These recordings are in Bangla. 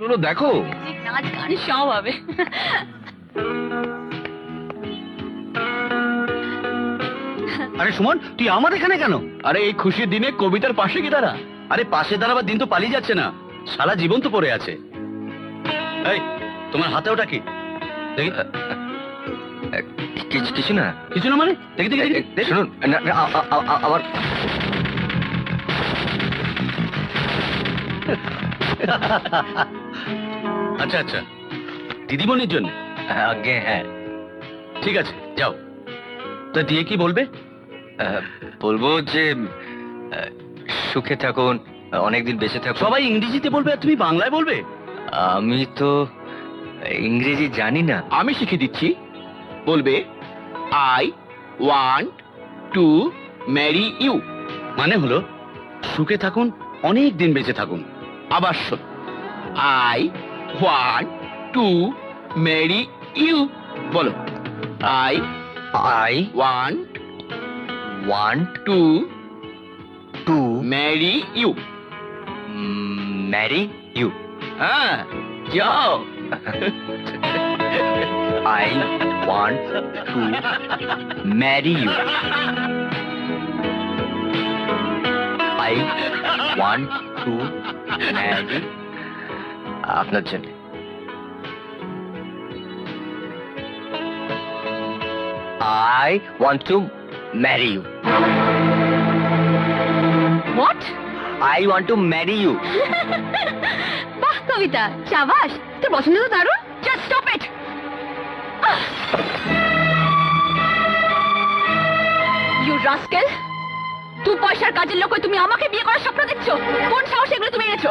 হলো দেখো। নাচ গান সব হবে। আরে সুমন তুই আমার এখানে কেন? আরে এই খুশির দিনে কবিতার পাশে কি দাঁড়া? আরে পাশে দাঁড়াবার দিন তো পালিয়ে যাচ্ছে না। সারা জীবন তো পড়ে আছে। এই তোমার হাতে ওটা কি? দেখি। কিছু কিছু না। কিছু না মানে? দেখি দেখি দেখি, দেখি শুনুন না, না, আ- আ- আ- আমার আচ্ছা আচ্ছা। দিদিমণির জন্য? আগে হ্যাঁ। ঠিক আছে যাও। তা দিয়ে কি বলবে? বলব যে সুখে থাকুন অনেকদিন বেঁচে থাকুন। সবাই ইংরেজিতে বলবে আর তুমি বাংলায় বলবে? আমি তো ইংরেজি জানি না। আমি শিখে দিচ্ছি। বলবে I want to marry you. মানে হলো সুখে থাকুন অনেক দিন বেঁচে থাকুন। আবার শোন I want to marry you বলো I I want want to to marry you marry you হ্যাঁ যাও I want to marry you I want to marry আপনার জন্য I want to marry you what I want to marry you বাহ কবিতা চাবাস তোর পছন্দ তো দারুণ? Just stop it you rascal দু পয়সার কাজের লোক তুমি আমাকে বিয়ে করার স্বপ্ন দেখছ? কোন সাহস এগুলো তুমি এনেছো?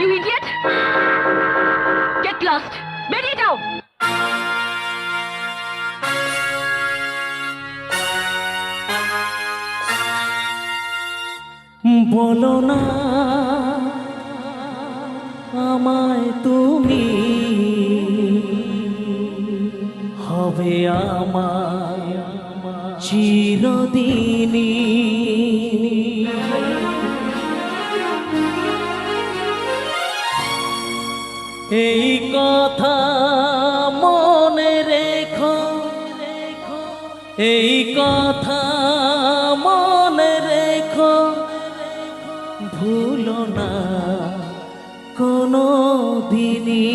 ইউ ইডিয়েট গেট লস্ট বেরিয়ে যাও! বলো না, আমায় তুমি হবে আমার চিরদিনী এই কথা মনে রেখো এই কথা মনে রেখো ভুলো না কোনো দিনই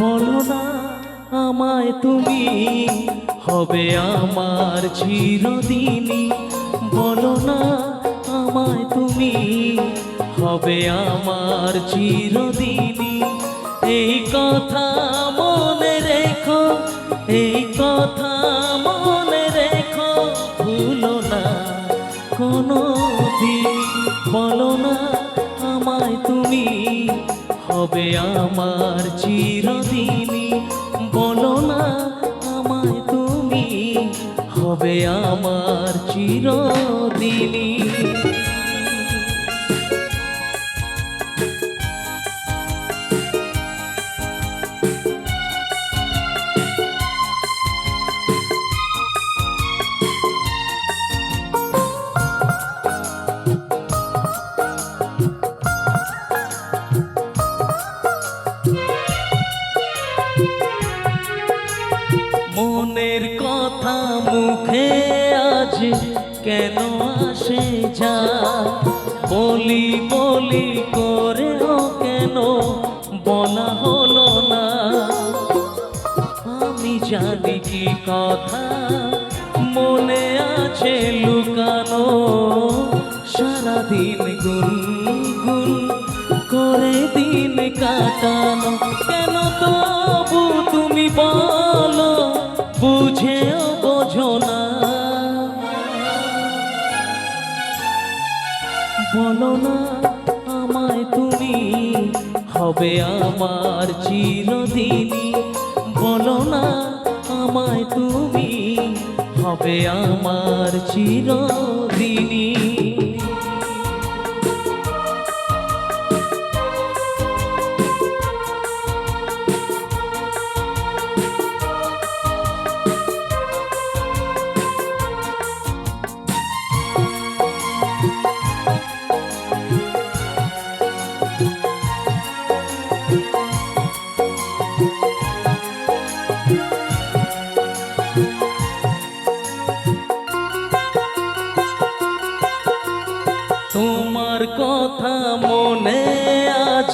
বলো না আমায় তুমি, হবে আমার চিরদিনই। বলো না আমায় তুমি, হবে আমার চিরদিনই। এই কথা মনে রেখো, এই কথা মনে রেখো, ভুলো না। কোনো দিন বলো না আমায় তুমি হবে আমার চিরদিনই বলো না আমায় তুমি হবে আমার চিরদিনই। আজ কেন আসে যা? বলি বলি করেও কেন বলা হলো না? আমি জানি কি কথা, মনে আছে লুকানো। সারাদিন গুন গুন করে দিন কাটানো। কেন তবু তুমি বলো, বুঝেও বোঝো না। বলো না আমায় তুমি হবে আমার চিরদিনই। বলো না আমায় তুমি হবে আমার চিরদিনই।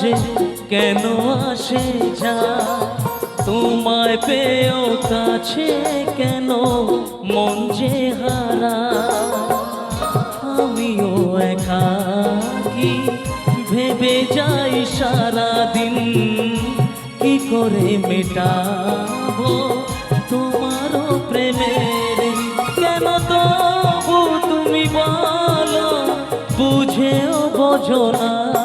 আছে কেন আসে যা? তোমায় পেয়েও কাছে কেন মন যে হারা? আমিও একা কি ভেবে যাই সারাদিন? কি করে মেটাবো তোমারও প্রেমের? কেন তবু তুমি বলো, বুঝেও বোঝো না।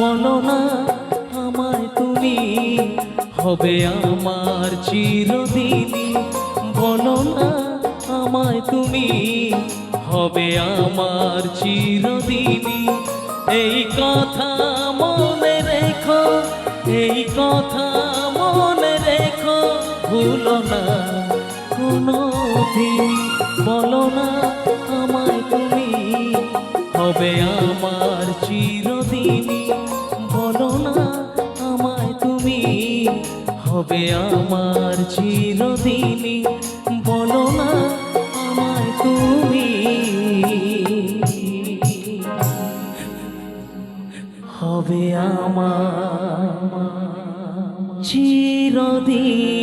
বলো না, আমায় তুমি হবে আমার চিরদিনই। বলো না, আমায় তুমি হবে আমার চিরদিনই। এই কথা মনে রেখো, এই কথা মনে রেখো, ভুলো না কোনো দিন বলো না, আমায় তুমি হবে আমার চিরদিনই। হবে আমার চিরদিনই বলো না আমায় তুমি। হবে আমার চিরদিনই